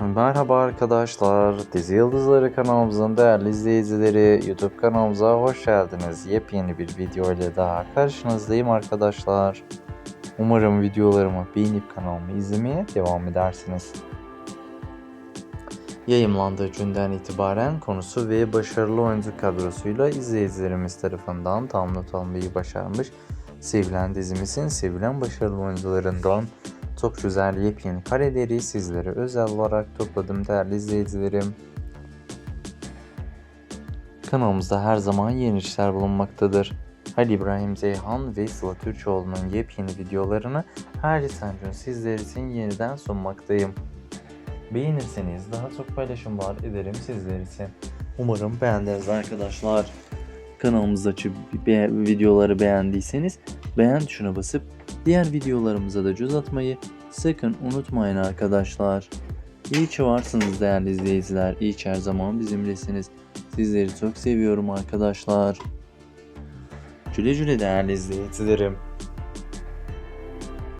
Merhaba arkadaşlar, Dizi Yıldızları kanalımızın değerli izleyicileri, YouTube kanalımıza hoş geldiniz. Yepyeni bir video ile daha karşınızdayım arkadaşlar. Umarım videolarımı beğenip kanalımı izlemeye devam edersiniz. Yayımlandığı günden itibaren konusu ve başarılı oyuncu kadrosuyla izleyicilerimiz tarafından tam not almayı başarmış. Sevilen dizimizin sevilen başarılı oyuncularından çok güzel yepyeni kareleri sizlere özel olarak topladım değerli izleyicilerim. Kanalımızda her zaman yeni işler bulunmaktadır. Halil İbrahim Zeyhan ve Sıla Türkoğlu'nun yepyeni videolarını her geçen gün sizler için yeniden sunmaktayım. Beğenirseniz daha çok paylaşımlar ederim sizler için. Umarım beğendiniz arkadaşlar. Kanalımızdaki videoları beğendiyseniz beğen tuşuna basıp diğer videolarımıza da göz atmayı sakın unutmayın arkadaşlar. İyi ki varsınız değerli izleyiciler. İyi ki her zaman bizimlesiniz. Sizleri çok seviyorum arkadaşlar. Güle güle değerli izleyicilerim.